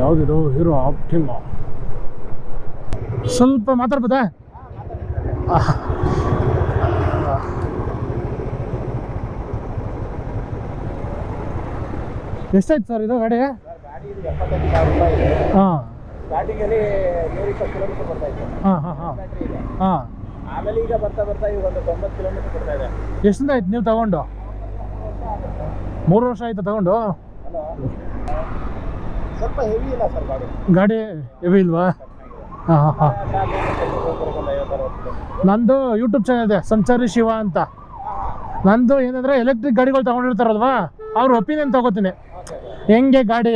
ಯಾವುದಿದು hero ಆಪ್ಟಿಮ ಸ್ವಲ್ಪ ಮಾತಾಡ್ಬೋದಾ. ಎಷ್ಟಾಯ್ತು sir ಇದು ಗಾಡಿ? ಹಾಂ. ಹಾಂ ಹಾಂ ಹಾಂ. ಆಮೇಲೆ ಈಗ ಬರ್ತಾ ಬರ್ತಾ ಈಗ ಒಂದು ತೊಂಬತ್ತು ಕಿಲೋಮೀಟರ್ ಇದೆ. ಎಷ್ಟಿಂದ ಆಯ್ತು ನೀವು ತಗೊಂಡು? ಮೂರು ವರ್ಷ ಆಯ್ತು ತಗೊಂಡು? ಸ್ವಲ್ಪ ಹೆವಿ ಇಲ್ಲ ಸರ್ ಗಾಡಿ. ಗಾಡಿ ಹೆವಿ ಇಲ್ವಾ? ಹಾಂ ಹಾಂ ಹಾಂ. ನಂದು ಯೂಟ್ಯೂಬ್ ಚಾನಲ್ ಇದೆ ಸಂಚಾರಿ ಶಿವ ಅಂತ. ನಂದು ಏನಂದ್ರೆ ಎಲೆಕ್ಟ್ರಿಕ್ ಗಾಡಿಗಳು ತಗೊಂಡಿರ್ತಾರಲ್ವಾ ಅವ್ರ ಒಪಿನಿಯನ್ ತಗೋತೀನಿ. ಹೆಂಗೆ ಗಾಡಿ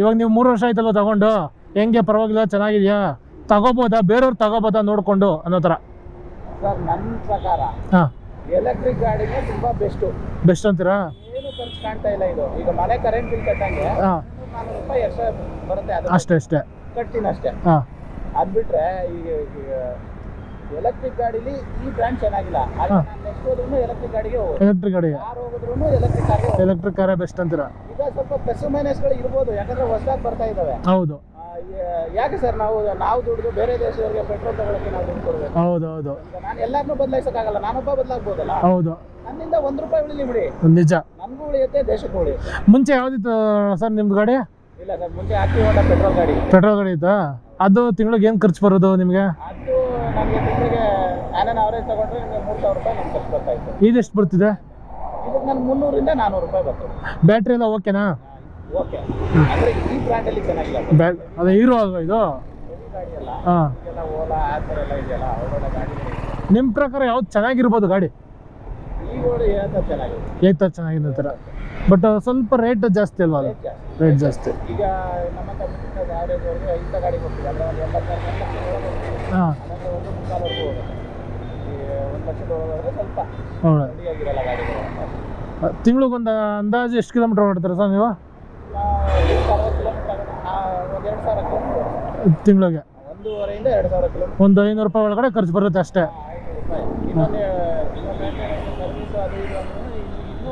ಇವಾಗ ನೀವು ಮೂರು ವರ್ಷ ಆಯ್ತಲ್ವ ತಗೊಂಡು ಹೆಂಗೆ ಪರವಾಗಿಲ್ಲ ಚೆನ್ನಾಗಿದೆಯಾ? ತಗೋಬೋದಾ? ಬೇರೆಯವ್ರು ತಗೋಬೋದಾ ನೋಡಿಕೊಂಡು ಅನ್ನೋ ಥರ. ಸರ್ ನನ್ನ ಪ್ರಕಾರ ಹಾಂ. ಎಲೆಕ್ಟ್ರಿಕ್ ಗಾಡಿಗೆ ತುಂಬಾ ಬೆಸ್ಟ್ ಬೆಸ್ಟ್ ಅಂತೀರಾ? ಏನು ಖರ್ಚು ಕಾಣ್ತಾ ಇಲ್ಲ ಇದು. ಈಗ ಮನೆ ಕರೆಂಟ್ ಬಿಲ್ ಕಟ್ಟಂಗೆ ಹಾಂ. ಅಷ್ಟೇ ಅಷ್ಟೇ. ಕಟ್ತೀನಿ ಅಷ್ಟೇ. ಹಾಂ. ಅದ್ ಬಿಟ್ರೆ ಈಗ ಎಲೆಕ್ಟ್ರಿಕ್ ಗಾಡಿಲಿ ಈ ಬ್ರ್ಯಾಂಡ್ ಚೆನ್ನಾಗಿಲ್ಲ ಎಲೆಕ್ಟ್ರಿಕ್ ಗಾಡಿಗೆ ಎಲೆಕ್ಟ್ರಿಕ್ ಗಾಡಿ ಯಾರು ಹೋಗಿದ್ರು ಎಲೆಕ್ಟ್ರಿಕ್ ಗಾಡಿಗೆ ಎಲೆಕ್ಟ್ರಿಕ್ ಕಾರೇ ಬೆಸ್ಟ್ ಅಂತೀರಾ? ಈಗ ಸ್ವಲ್ಪ ಪ್ಲಸ್ ಮೈನಸ್ಗಳು ಇರ್ಬೋದು. ಯಾಕಂದ್ರೆ ಹೊಸದಾಗಿ ಬರ್ತಾ ಇದಾವೆ. ಹೌದು. ಯಾಕೆ ಸರ್ ನಾವು ನಾವು ದುಡ್ದು ಬೇರೆ ದೇಶದವರಿಗೆ ಪೆಟ್ರೋಲ್ ತಗೊಳಕ್ಕೆ ನಾವು ದುಡ್ಡು ಕೊಡಬೇಕು? ಹೌದು ಹೌದು. ನಾನು ಎಲ್ಲಾರನ್ನೂ ಬದಲಾಯಿಸಕ್ಕಾಗಲ್ಲ. ನಾನೊಬ್ಬ ಬದಲಾಗ್ಬೋದಲ್ಲ? ಹೌದು. ನನ್ನಿಂದ ಒಂದ್ ರೂಪಾಯಿ ಉಳಿಲಿ ಬಿಡಿ. ನಿಜ. ಉಳಿಯುತ್ತೆ ದೇಶಕ್ಕೂ ಮುಂಚೆ ಯಾವ್ದಿತ್ತು ಸರ್ ನಿಮ್ದು ಗಾಡಿ? ಇಲ್ಲ ಸರ್ ಮುಂಚೆ ಆಕ್ಟಿವ್ ಹೊಂಡ ಪೆಟ್ರೋಲ್ ಗಾಡಿ. ಪೆಟ್ರೋಲ್ ಗಾಡಿ ಇತ್ತಾ? ಅದು ತಿಂಗಳಿಗೆ ಏನು ಖರ್ಚು ಬರೋದು ನಿಮಗೆ? ಅದು ನನಗೆ ತಿಂಗಳಿಗೆ ನಾನೇನು ಅವರೇಜ್ ತಗೊಂಡ್ರೆ ನಿಮಗೆ ಮೂರು ಸಾವಿರ ರೂಪಾಯಿ ನಮ್ಗೆ ಖರ್ಚು ಬರ್ತಾ ಇತ್ತು. ಇದೆಷ್ಟು ಬರ್ತಿದೆ? ಇದಕ್ಕೆ ನಾನು ಮುನ್ನೂರಿಂದ ನಾನ್ನೂರು ರೂಪಾಯಿ ಬರ್ತದೆ. ಬ್ಯಾಟ್ರಿ ಎಲ್ಲ ಓಕೆನಾ? ಓಕೆ. ಅಂದ್ರೆ ಈ ಬ್ರ್ಯಾಂಡ್ ಅಲ್ಲಿ ಚೆನ್ನಾಗಿಲ್ಲ ಬ್ಯಾ ಅದೇ ಹೀರೋ ಅಲ್ವಾ ಇದು? ಗಾಡಿ ಹಾಂ. ಇದೆಲ್ಲ ಓಲಾ ಆ ಥರ ಎಲ್ಲ ಇದೆಯಲ್ಲ ಅವೆಲ್ಲ ಗಾಡಿ. ನಿಮ್ಮ ಪ್ರಕಾರ ಯಾವ್ದು ಚೆನ್ನಾಗಿರ್ಬೋದು ಗಾಡಿ ಈ ಗೋಡಿ ಏನಂತ ಚೆನ್ನಾಗಿದೆ ಏತ ಚೆನ್ನಾಗಿದೆ. ತರ ಬಟ್ ಸ್ವಲ್ಪ ರೇಟ್ ಜಾಸ್ತಿ ಅಲ್ವಾ ರೇಟ್ ಜಾಸ್ತಿ. ಈಗ ನಮ್ಮ ಗಾಡಿ ಹಾಂ. ತಿಂಗ್ಳಿಗೊಂದು ಅಂದಾಜು ಎಷ್ಟು ಕಿಲೋಮೀಟರ್ ಓಡ್ತೀರಾ ಸರ್ ನೀವು? ತಿಂಗಳಿಗೆ. ಒಂದು ಐನೂರು ರೂಪಾಯಿ ಒಳಗಡೆ ಖರ್ಚು ಬರುತ್ತೆ ಅಷ್ಟೇ ಐನೂರು ರೂಪಾಯಿ ಇನ್ನೊಂದು ಇನ್ನೊಂದು ಮೇಂಟೆನೆನ್ಸ್ ಸರ್ವಿಸ್ ಅದು ಇದು ಅಂದ್ರೆ ಇನ್ನೂ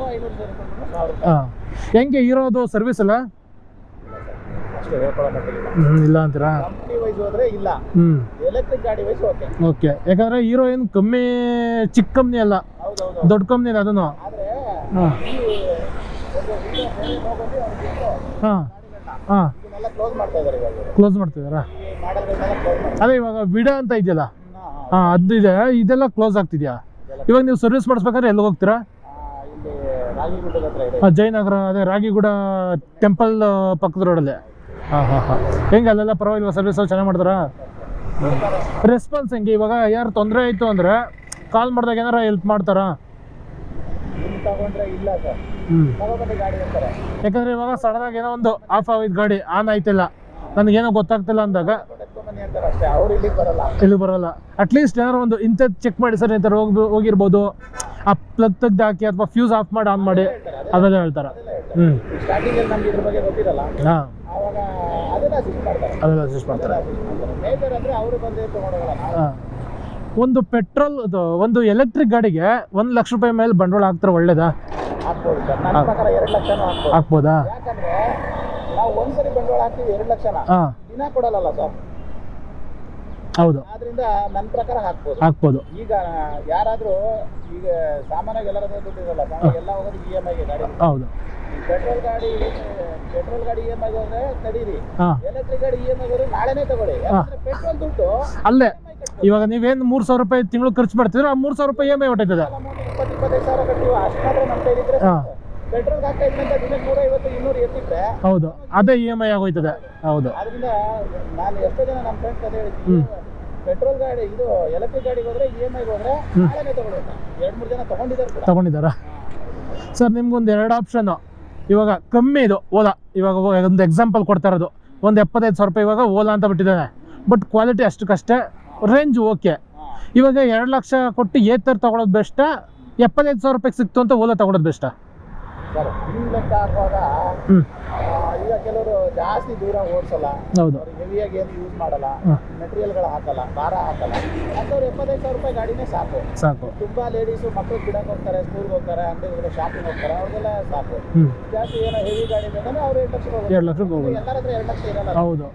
ಐನೂರು ಸೇರಿಕೊಂಡು ಸಾವಿರ ರೂಪಾಯಿ ಹಾಂ. ಹೆಂಗೆ ಇರೋದು ಸರ್ವಿಸ್ ಅಲ್ಲ ಇಲ್ಲ ಅಂತೀರಾ? ಇಲ್ಲ. ಹ್ಞೂ ಎಲೆಕ್ಟ್ರಿಕ್ ಗಾಡಿ ವೈಸ್ ಓಕೆ ಓಕೆ. ಯಾಕಂದರೆ ಹೀರೋ ಏನು ಕಮ್ಮಿ ಚಿಕ್ಕ ಕಂಪ್ನಿ ಅಲ್ಲ. ದೊಡ್ಡ ಕಂಪ್ನಿ ಅದನ್ನು ಆದ್ರೆ ಹಾಂ. ಹಾಂ. ಹಾಂ. ಕ್ಲೋಸ್ ಮಾಡ್ತಾ ಇದ್ದಾರೆ ಇವಾಗ. ಕ್ಲೋಸ್ ಮಾಡ್ತಿದ್ದಾರಾ ಅದೇ ಇವಾಗ ವಿಡ ಅಂತ ಇದೆಯಲ್ಲ. ಹಾಂ ಅದು ಇದೆ. ಇದೆಲ್ಲ ಕ್ಲೋಸ್ ಆಗ್ತಿದ್ಯಾ? ಇವಾಗ ನೀವು ಸರ್ವಿಸ್ ಮಾಡಿಸ್ಬೇಕಾದ್ರೆ ಎಲ್ಲಿ ಹೋಗ್ತೀರಾ ಆ, ಇಲ್ಲಿ ರಾಗಿಗುಡ್ಡದ ಹತ್ರ ಇದೆ ಆ, ಜಯನಗರ ಅದೇ ರಾಗಿಗುಡ ಟೆಂಪಲ್ ಪಕ್ಕದ ರೋಡಲ್ಲಿ ಹಾಂ ಹಾಂ ಹಾಂ. ಹೆಂಗೆ ಅಲ್ಲೆಲ್ಲ ಪರವಾಗಿಲ್ವಾ? ಸರ್ವಿಸ್ ಚೆನ್ನಾಗಿ ಮಾಡ್ತಾರಾ? ರೆಸ್ಪಾನ್ಸ್ ಹೆಂಗೆ? ಇವಾಗ ಯಾರು ತೊಂದರೆ ಆಯಿತು ಅಂದರೆ ಕಾಲ್ ಮಾಡಿದಾಗ ಏನಾರ ಹೆಲ್ಪ್ ಮಾಡ್ತಾರಾ? ಯಾಕಂದ್ರೆ ಇವಾಗ ಸಡನ್ನಾಗಿ ಏನೋ ಒಂದು ಆಫ್ ಆಗಿದ್ ಗಾಡಿ ಆನ್ ಆಯ್ತಿಲ್ಲ. ನನಗೇನೋ ಗೊತ್ತಾಗ್ತಿಲ್ಲ ಅಂದಾಗ. ಇಲ್ಲಿ ಬರೋಲ್ಲ. ಅಟ್ಲೀಸ್ಟ್ ಏನಾರು ಒಂದು ಇಂಥದ್ದು ಚೆಕ್ ಮಾಡಿ ಸರ್ ಇಂಥ ಹೋಗಿ ಹೋಗಿರ್ಬೋದು. ಆ ಪ್ಲಗ್ ತೆಗ್ದು ಹಾಕಿ ಅಥವಾ ಫ್ಯೂಸ್ ಆಫ್ ಮಾಡಿ ಆನ್ ಮಾಡಿ ಅದೆಲ್ಲ ಹೇಳ್ತಾರೆ. ಹ್ಞೂ ಹಾಂ. ಅದೆಲ್ಲ ಅಡ್ಜಸ್ಟ್ ಮಾಡ್ತಾರೆ. ಒಂದು ಪೆಟ್ರೋಲ್ ಅದು ಒಂದು ಎಲೆಕ್ಟ್ರಿಕ್ ಗಾಡಿಗೆ ಒಂದು ಲಕ್ಷ ರೂಪಾಯಿ ಮೇಲೆ ಬಂಡವಾಳ ಹಾಕ್ತಾರೆ ಒಳ್ಳೇದಾ? ಹಾಕ್ಬೋದು? ಹಾಂ. ದಿನ ಕೊಡಲ್ಲ ಸರ್. ಹೌದು. ಅದರಿಂದ ನನ್ನ ಪ್ರಕಾರ ಹಾಕ್ಬೋದು. ಹಾಕ್ಬೋದು. ಈಗ ಯಾರಾದ್ರೂ ಈಗ ಸಾಮಾನ್ಯವಾಗಿ ಎಲ್ಲರ ಹತ್ರ ದುಡ್ಡಿರಲ್ಲ ಸಾಮಾನ್ಯ ಎಲ್ಲ ಹೋಗೋದು ಇ ಎಂ ಐಗೆ ಗಾಡಿ ಹೌದು. ಪೆಟ್ರೋಲ್ ಗಾಡಿ ಪೆಟ್ರೋಲ್ ಗಾಡಿ ಇ ಎಂ ಐ ಹೋದ್ರೆ ತಡೀರಿ. ಎಲೆಕ್ಟ್ರಿಕ್ ಗಾಡಿ ಇ ಎಂ ಐ ಹೋದ್ರೆ ನಾಳೆನೇ ತಗೊಳ್ಳಿ. ಪೆಟ್ರೋಲ್ ದುಡ್ಡು ಅಲ್ಲೇ. ಕಟ್ಬೋದು. ಇವಾಗ ನೀವೇನು ಮೂರು ಸಾವಿರ ರೂಪಾಯಿ ತಿಂಗಳು ಖರ್ಚು ಮಾಡ್ತಿದ್ರೆ ಆ ಮೂರು ಸಾವಿರ ರೂಪಾಯಿ ಇ ಎಂ ಐ ಹೊಟ್ಟೈತದ ಇಪ್ಪತ್ತು ಇಪ್ಪತ್ತೈದು ಸಾವಿರ ಕಟ್ಟಿವ ಅಷ್ಟು ಮಾತ್ರ ನಮ್ಮ ಕೈಲಿದ್ರೆ ಪೆಟ್ರೋಲ್ ಹಾಕ್ತಾ ಇದ್ದಂತ ದಿನ ನೂರ ಐವತ್ತು ಇನ್ನೂರು ಎತ್ತಿದ್ರೆ ಹೌದು. ಅದೇ ಇ ಎಂ ಐ ಆಗೋಯ್ತದೆ. ಹೌದು. ಅದರಿಂದ ನಾನು ಎಷ್ಟೋ ಜನ ನಮ್ಮ ಫ್ರೆಂಡ್ಸ್ ಅದೇ ಪೆಟ್ರೋಲ್ ಗಾಡಿ ಇದು ಎಲೆಕ್ಟ್ರಿಕ್ ಗಾಡಿಗೆ ಹೋದ್ರೆ ಇ ಎಂ ಐಗೆ ಹೋದ್ರೆ ನಾಳೆನೇ ಎರಡು ಮೂರು ಜನ ತಗೊಂಡಿದ್ದಾರೆ ಕೂಡ. ತಗೊಂಡಿದ್ದಾರಾ? ಸರ್ ನಿಮ್ಗೊಂದು ಎರಡು ಆಪ್ಷನ್ನು ಇವಾಗ ಕಮ್ಮಿ ಇದು ಓಲಾ. ಇವಾಗ ಒಂದು ಎಕ್ಸಾಂಪಲ್ ಕೊಡ್ತಾ ಇರೋದು. ಒಂದು ಎಪ್ಪತ್ತೈದು ಸಾವಿರ ರೂಪಾಯಿ ಇವಾಗ ಓಲಾ ಅಂತ ಬಿಟ್ಟಿದ್ದಾನೆ ಬಟ್ ಕ್ವಾಲಿಟಿ ಅಷ್ಟಕ್ಕಷ್ಟೇ ರೇಂಜ್ ಓಕೆ ಇವಾಗ ಎರಡು ಲಕ್ಷ ಕೊಟ್ಟು ಏತರ್ ತಗೊಳೋದು ಬೆಸ್ಟ ಎಪ್ಪತ್ತೈದು ಸಾವಿರ ರೂಪಾಯಿಗೆ ಸಿಕ್ತು ಅಂತ ಓಲಾ ತಗೊಳೋದು ಬೆಸ್ಟ್ ಸರ್ ಲೆಕ್ಕ ಹಾಕುವಾಗ ಈಗ ಕೆಲವರು ಜಾಸ್ತಿ ದೂರ ಓಡಿಸಲ್ಲ ಹೌದು. ಹೆವಿಯಾಗಿ ಏನು ಯೂಸ್ ಮಾಡಲ್ಲ ಮೆಟೀರಿಯಲ್ಗಳು ಹಾಕಲ್ಲ ಭಾರ ಹಾಕಲ್ಲ. ಅಂಥವ್ರು ಎಪ್ಪತ್ತೈದು ಸಾವಿರ ರೂಪಾಯಿ ಗಾಡಿನೇ ಸಾಕು. ಸಾಕು. ತುಂಬಾ ಲೇಡೀಸು ಮಕ್ಕಳು ಗಿಡಕ್ಕೆ ಹೋಗ್ತಾರೆ ಸ್ಕೂಲ್ಗೆ ಹೋಗ್ತಾರೆ ಅಂಗಡಿಗಳಿಗೆ ಶಾಪಿಂಗ್ ಹೋಗ್ತಾರೆ ಅವ್ರಿಗೆಲ್ಲ ಸಾಕು. ಜಾಸ್ತಿ ಏನೋ ಹೆವಿ ಗಾಡಿ ಬೇಕಂದ್ರೆ ಅವ್ರು ಎರಡು ಲಕ್ಷ ಎರಡು ಲಕ್ಷಕ್ಕೆ ಹೋಗೋದು ಎಲ್ಲರ ಹತ್ರ ಎರಡು ಲಕ್ಷ ಇರಲ್ಲ. ಹೌದು.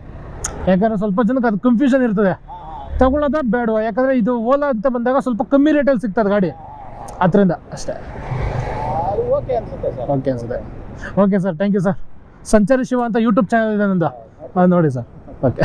ಯಾಕಂದ್ರೆ ಸ್ವಲ್ಪ ಜನಕ್ಕೆ ಅದು ಕನ್ಫ್ಯೂಷನ್ ಇರ್ತದೆ. ತಗೊಳ್ಳೋದ ಬೇಡವಾ? ಯಾಕಂದ್ರೆ ಇದು ಓಲಾ ಅಂತ ಬಂದಾಗ ಸ್ವಲ್ಪ ಕಮ್ಮಿ ರೇಟಲ್ಲಿ ಸಿಗ್ತದೆ ಗಾಡಿ. ಅದರಿಂದ ಅಷ್ಟೇ. ಓಕೆ ಅನ್ಸುತ್ತೆ ಸರ್. ಓಕೆ ಅನ್ಸುತ್ತೆ. Okay sir thank you sir Sanchari Shiva ಅಂತ ಯೂಟ್ಯೂಬ್ ಚಾನಲ್ ಇದೆ ನಂದು. ನೋಡಿ ಸರ್. ಓಕೆ